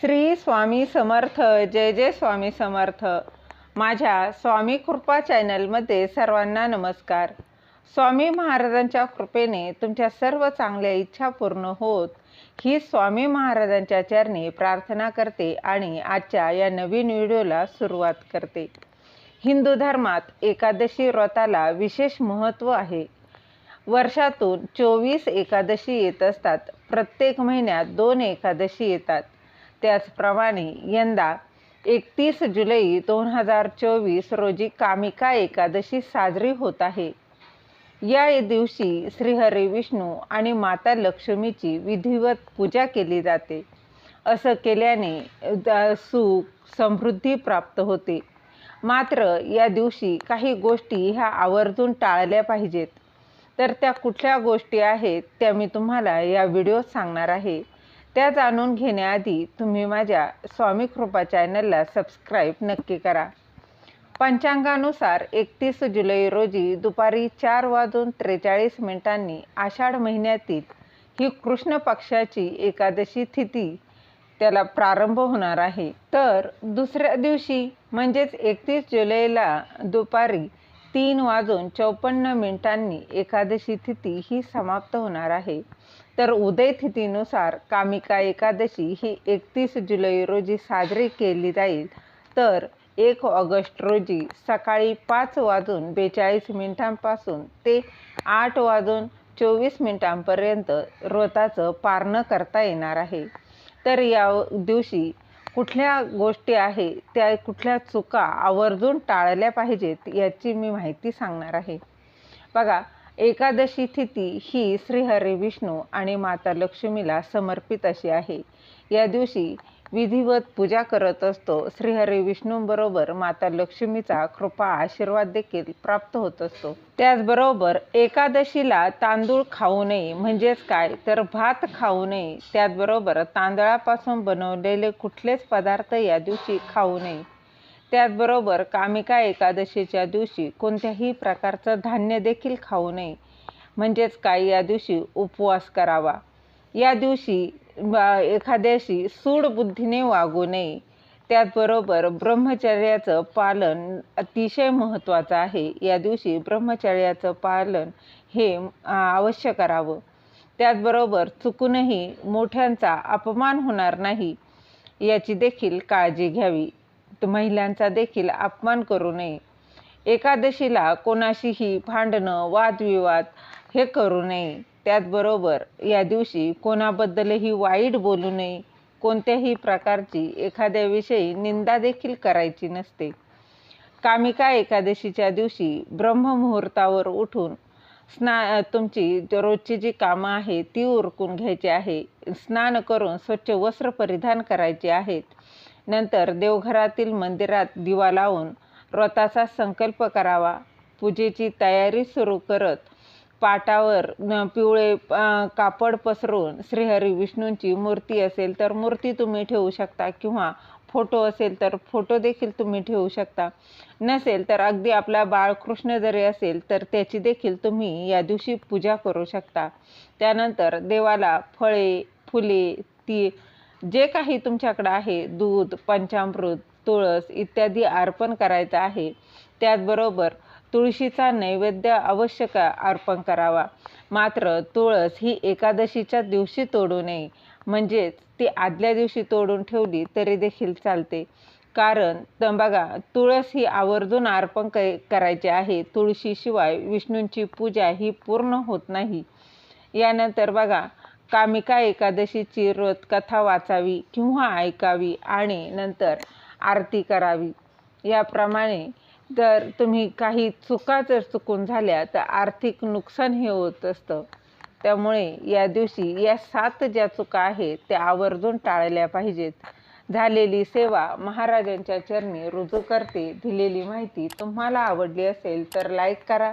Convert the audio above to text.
श्री स्वामी समर्थ जय जय स्वामी समर्थ. माझ्या स्वामी कृपा चॅनलमध्ये सर्वांना नमस्कार. स्वामी महाराजांच्या कृपेने तुमच्या सर्व चांगल्या इच्छा पूर्ण होत ही स्वामी महाराजांच्या चरणी प्रार्थना करते आणि आजच्या या नवीन व्हिडिओला सुरुवात करते. हिंदू धर्मात एकादशी व्रताला विशेष महत्त्व आहे. वर्षातून चोवीस एकादशी येत असतात. प्रत्येक महिन्यात दोन एकादशी येतात. त्याचप्रमाणे यंदा एकतीस जुलै दोन हजार चोवीस रोजी कामिका एकादशी साजरी होत आहे. या दिवशी श्रीहरी विष्णू आणि माता लक्ष्मीची विधिवत पूजा केली जाते. असं केल्याने सुख समृद्धी प्राप्त होते. मात्र या दिवशी काही गोष्टी ह्या आवर्जून टाळल्या पाहिजेत. तर त्या कुठल्या गोष्टी आहेत त्या मी तुम्हाला या व्हिडिओत सांगणार आहे. त्या जाणून घेण्याआधी तुम्ही माझ्या स्वामी कृपा चॅनलला सबस्क्राईब नक्की करा. पंचांगानुसार एकतीस जुलै रोजी दुपारी चार वाजून त्रेचाळीस मिनिटांनी आषाढ महिन्यातील ही कृष्ण पक्षाची एकादशी तिथी त्याला प्रारंभ होणार आहे. तर दुसऱ्या दिवशी म्हणजेच एकतीस जुलैला दुपारी तीन वाजून चौपन्न मिनिटांनी एकादशी तिथी ही समाप्त होणार आहे. तर उदय तिथीनुसार कामिका एकादशी ही एकतीस जुलै रोजी साजरी केली जाईल. तर एक ऑगस्ट रोजी सकाळी पाच वाजून बेचाळीस मिनिटांपासून ते आठ वाजून चोवीस मिनिटांपर्यंत व्रताचं पारणं करता येणार आहे. तर या दिवशी कुठल्या गोष्टी आहे त्या कुठल्या चुका आवर्जून टाळल्या पाहिजेत याची मी माहिती सांगणार आहे. बघा एकादशी तिथी ही श्रीहरी विष्णू आणि माता लक्ष्मीला समर्पित अशी आहे. या दिवशी विधिवत पूजा करत असतो. श्रीहरी विष्णूंबरोबर माता लक्ष्मीचा कृपा आशीर्वाद देखील प्राप्त होत असतो. त्याचबरोबर एकादशीला तांदूळ खाऊ नये म्हणजेच काय? तर भात खाऊ नये. त्याचबरोबर तांदळापासून बनवलेले कुठलेच पदार्थ या दिवशी खाऊ नये. त्याचबरोबर कामिका एकादशीच्या दिवशी कोणत्याही प्रकारचं धान्य देखील खाऊ नये. म्हणजेच काय या दिवशी उपवास करावा. या दिवशी बा- एखाद्याशी सूडबुद्धीने वागू नये. त्याचबरोबर ब्रह्मचर्याचं पालन अतिशय महत्त्वाचं आहे. या दिवशी ब्रह्मचर्याचं पालन हे अवश्य करावं. त्याचबरोबर चुकूनही मोठ्यांचा अपमान होणार नाही. याची देखील काळजी घ्यावी. महिलांचा देखील अपमान करू नये. एकादशीला कोणाशीही भांडणं वादविवाद हे करू नये. त्याचबरोबर या दिवशी कोणाबद्दलही वाईट बोलू नये. कोणत्याही प्रकारची एखाद्याविषयी निंदा देखील करायची नसते. कामिका एकादशीच्या दिवशी ब्रह्ममुहूर्तावर उठून स्ना तुमची रोजची जी कामं आहेत ती उरकून घ्यायची आहे. स्नान करून स्वच्छ वस्त्र परिधान करायचे आहेत. नंतर देवघरातील मंदिरात दिवा लावून व्रताचा संकल्प करावा. पूजेची तयारी सुरू करत पाटावर पिवळे कापड पसरून श्रीहरी विष्णूंची मूर्ती असेल तर मूर्ती तुम्ही ठेवू शकता किंवा फोटो असेल तर फोटो देखील तुम्ही ठेवू शकता. नसेल तर अगदी आपला बाळकृष्ण जरी असेल तर त्याची देखील तुम्ही या दिवशी पूजा करू शकता. त्यानंतर देवाला फळे फुले ती जे काही तुमच्याकडं आहे दूध पंचामृत तुळस इत्यादी अर्पण करायचं आहे त्याचबरोबर तुळशीचा नैवेद्य अवश्य अर्पण करावा. मात्र तुळस ही एकादशीच्या दिवशी तोडू नये. म्हणजेच ती आदल्या दिवशी तोडून ठेवली तरी देखील चालते. कारण तर बघा तुळस ही आवर्जून अर्पण क करायची आहे. तुळशीशिवाय विष्णूंची पूजा ही पूर्ण होत नाही. यानंतर बघा कामिका एकादशीची व्रत कथा वाचावी किंवा ऐकावी आणि नंतर आरती करावी. याप्रमाणे जर तुम्ही काही चुका जर चुकून झाल्या तर आर्थिक नुकसान हे होत असतं. त्यामुळे या दिवशी या सात ज्या चुका आहेत त्या आवर्जून टाळल्या पाहिजेत. झालेली सेवा महाराजांच्या चरणी रुजू करते दिलेली माहिती तुम्हाला आवडली असेल तर लाईक करा.